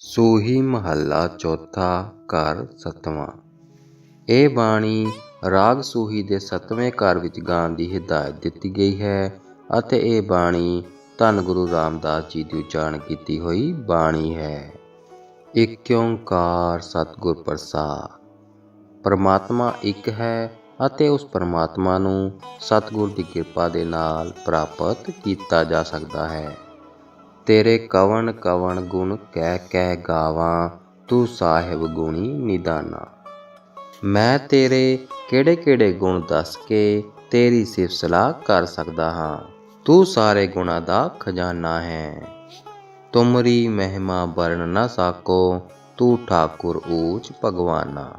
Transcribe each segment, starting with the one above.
ਸੂਹੀ ਮਹੱਲਾ ਚੌਥਾ ਘਰ ਸਤਵਾਂ। ਇਹ ਬਾਣੀ ਰਾਗ ਸੂਹੀ ਦੇ ਸਤਵੇਂ ਘਰ ਵਿੱਚ ਗਾਉਣ ਦੀ ਹਿਦਾਇਤ ਦਿੱਤੀ ਗਈ ਹੈ ਅਤੇ ਇਹ ਬਾਣੀ ਧੰਨ ਗੁਰੂ ਰਾਮਦਾਸ ਜੀ ਦੀ ਉਚਾਰਨ ਕੀਤੀ ਹੋਈ ਬਾਣੀ ਹੈ। ਇਕ ਓੰਕਾਰ ਸਤਿਗੁਰ ਪ੍ਰਸਾਦ। ਪਰਮਾਤਮਾ ਇੱਕ ਹੈ ਅਤੇ ਉਸ ਪਰਮਾਤਮਾ ਨੂੰ ਸਤਿਗੁਰ ਦੀ ਕਿਰਪਾ ਦੇ ਨਾਲ ਪ੍ਰਾਪਤ ਕੀਤਾ ਜਾ ਸਕਦਾ ਹੈ। ਤੇਰੇ ਕਵਣ ਕਵਣ ਗੁਣ ਕਹਿ ਕਹਿ ਗਾਵਾਂ, ਤੂੰ ਸਾਹਿਬ ਗੁਣੀ ਨਿਦਾਨਾ। ਮੈਂ ਤੇਰੇ ਕਿਹੜੇ ਕਿਹੜੇ ਗੁਣ ਦੱਸ ਕੇ ਤੇਰੀ ਸਿਫਤ ਸਲਾਹ ਕਰ ਸਕਦਾ ਹਾਂ? ਤੂੰ ਸਾਰੇ ਗੁਣਾਂ ਦਾ ਖਜ਼ਾਨਾ ਹੈ। ਤੁਮਰੀ ਮਹਿਮਾ ਵਰਣ ਨਾ ਸਾਕੋ, ਤੂੰ ਠਾਕੁਰ ਊਚ ਭਗਵਾਨਾ।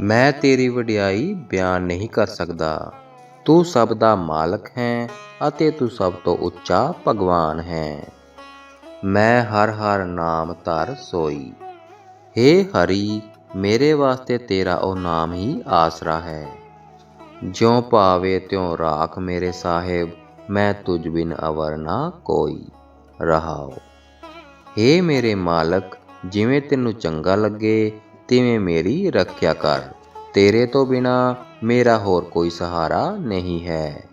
ਮੈਂ ਤੇਰੀ ਵਡਿਆਈ ਬਿਆਨ ਨਹੀਂ ਕਰ ਸਕਦਾ। ਤੂੰ ਸਭ ਦਾ ਮਾਲਕ ਹੈ ਅਤੇ ਤੂੰ ਸਭ ਤੋਂ ਉੱਚਾ ਭਗਵਾਨ ਹੈ। ਮੈਂ ਹਰ ਹਰ ਨਾਮ ਧਰ ਸੋਈ। हे ਹਰੀ, ਮੇਰੇ ਵਾਸਤੇ ਤੇਰਾ ਉਹ ਨਾਮ ਹੀ ਆਸਰਾ ਹੈ। ਜਿਉ ਪਾਵੇ ਤਿਉ ਰਾਖ ਮੇਰੇ ਸਾਹਿਬ, ਮੈਂ ਤੁਝ ਬਿਨ ਅਵਰ ਨਾ ਕੋਈ। ਰਹਾਓ। हे ਮੇਰੇ ਮਾਲਕ, ਜਿਵੇਂ ਤੈਨੂੰ ਚੰਗਾ ਲੱਗੇ, ਤਿਵੇਂ ਮੇਰੀ ਰੱਖਿਆ ਕਰ। ਤੇਰੇ ਤੋਂ ਬਿਨਾ ਮੇਰਾ ਹੋਰ ਕੋਈ ਸਹਾਰਾ ਨਹੀਂ ਹੈ।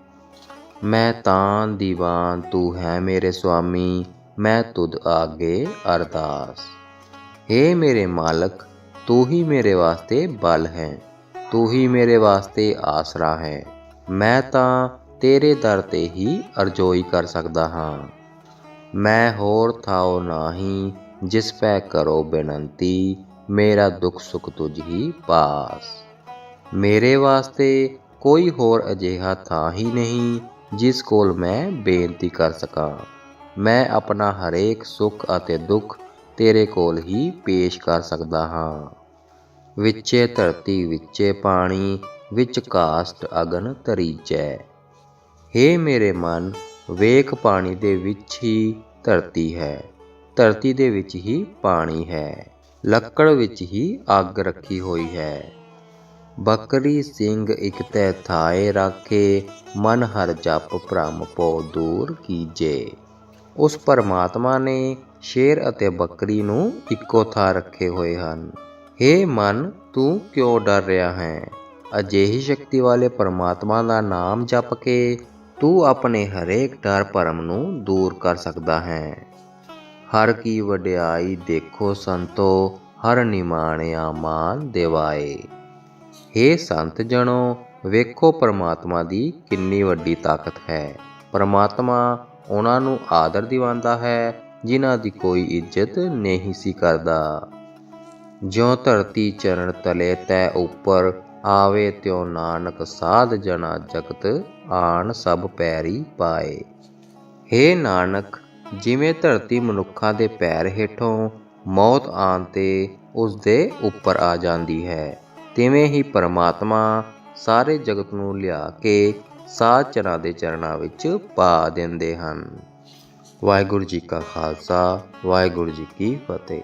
ਮੈਂ ਤਾਂ ਦੀਵਾਨ ਤੂੰ ਹੈ ਮੇਰੇ ਸੁਆਮੀ ਮੈਂ ਤੁਧ ਆਗੇ ਅਰਦਾਸ। हे ਮੇਰੇ ਮਾਲਕ, ਤੂੰ ਹੀ ਮੇਰੇ ਵਾਸਤੇ ਬਲ ਹੈ, ਤੂੰ ਹੀ ਮੇਰੇ ਵਾਸਤੇ ਆਸਰਾ ਹੈ। ਮੈਂ ਤਾਂ ਤੇਰੇ ਦਰ ਤੇ ਹੀ ਅਰਜ਼ੋਈ ਕਰ ਸਕਦਾ ਹਾਂ। ਮੈਂ ਹੋਰ ਥਾਉ ਨਾਹੀ, ਜਿਸ ਪੈ ਕਰੋ ਬੇਨੰਤੀ, ਮੇਰਾ ਦੁੱਖ ਸੁਖ ਤੁਝ ਹੀ ਪਾਸ। ਮੇਰੇ ਵਾਸਤੇ ਕੋਈ ਹੋਰ ਅਜਿਹਾ ਥਾਂ ਹੀ ਨਹੀਂ, ਜਿਸ ਕੋਲ ਮੈਂ ਬੇਨਤੀ ਕਰ ਸਕਾਂ। ਮੈਂ ਆਪਣਾ ਹਰੇਕ ਸੁੱਖ ਅਤੇ ਦੁੱਖ ਤੇਰੇ ਕੋਲ ਹੀ ਪੇਸ਼ ਕਰ ਸਕਦਾ ਹਾਂ। ਵਿੱਚੇ ਧਰਤੀ, ਵਿੱਚੇ ਪਾਣੀ, ਵਿੱਚ ਕਾਸਟ ਅਗਨ ਤਰੀਚੈ हे ਮੇਰੇ ਮਨ, ਵੇਖ ਪਾਣੀ ਦੇ ਵਿੱਚ ਹੀ ਧਰਤੀ ਹੈ। ਧਰਤੀ ਦੇ ਵਿੱਚ ਹੀ ਪਾਣੀ ਹੈ। ਲੱਕੜ ਵਿੱਚ ਹੀ ਅੱਗ ਰੱਖੀ ਹੋਈ ਹੈ। ਬੱਕਰੀ ਸਿੰਘ ਇਕ ਤੈ ਥਾਏ ਰਾਖੇ, ਮਨ ਹਰ ਜਪ ਭ੍ਰਮ ਪੋ ਦੂਰ ਕੀਜੇ। ਉਸ ਪਰਮਾਤਮਾ ਨੇ ਸ਼ੇਰ ਅਤੇ ਬੱਕਰੀ ਨੂੰ ਇੱਕੋ ਥਾਂ ਰੱਖੇ ਹੋਏ ਹਨ। हे ਮਨ, ਤੂੰ ਕਿਉਂ ਡਰ ਰਿਹਾ ਹੈ? ਅਜਿਹੀ ਸ਼ਕਤੀ ਵਾਲੇ ਪਰਮਾਤਮਾ ਦਾ ਨਾਮ ਜਪ ਕੇ ਤੂੰ ਆਪਣੇ ਹਰੇਕ ਡਰ ਭਰਮ ਨੂੰ ਦੂਰ ਕਰ ਸਕਦਾ ਹੈ। ਹਰ ਕੀ ਵਡਿਆਈ ਦੇਖੋ ਸੰਤੋ, ਹਰ ਨਿਮਾਣਿਆ ਮਾਨ ਦੇਵਾਏ। हे ਸੰਤ ਜਣੋ, ਵੇਖੋ ਪਰਮਾਤਮਾ ਦੀ ਕਿੰਨੀ ਵੱਡੀ ਤਾਕਤ ਹੈ। ਪਰਮਾਤਮਾ ਉਹਨਾਂ ਨੂੰ ਆਦਰ ਦਿਵਾਉਂਦਾ ਹੈ, ਜਿਨ੍ਹਾਂ ਦੀ ਕੋਈ ਇੱਜ਼ਤ ਨਹੀਂ ਸੀ ਕਰਦਾ। ਜਿਉ ਧਰਤੀ ਚਰਨ ਤਲੇ ਤੈ ਉੱਪਰ ਆਵੇ, ਤਿਉ ਨਾਨਕ ਸਾਧ ਜਨਾ ਜਗਤ ਆਣ ਸਭ ਪੈਰੀ ਪਾਏ। हे ਨਾਨਕ, ਜਿਵੇਂ ਧਰਤੀ ਮਨੁੱਖਾਂ ਦੇ ਪੈਰ ਹੇਠੋਂ ਮੌਤ ਆਉਣ ਤੇ ਉਸ ਦੇ ਉੱਪਰ ਆ ਜਾਂਦੀ ਹੈ, ਤਿਵੇਂ ਹੀ ਪਰਮਾਤਮਾ ਸਾਰੇ ਜਗਤ ਨੂੰ ਲਿਆ ਕੇ ਸਾਧ ਚਰਾਂ ਦੇ ਚਰਨਾਂ ਵਿੱਚ ਪਾ ਦਿੰਦੇ ਹਨ। ਵਾਹਿਗੁਰੂ ਜੀ ਕਾ ਖਾਲਸਾ, ਵਾਹਿਗੁਰੂ ਜੀ ਕੀ ਫਤਿਹ।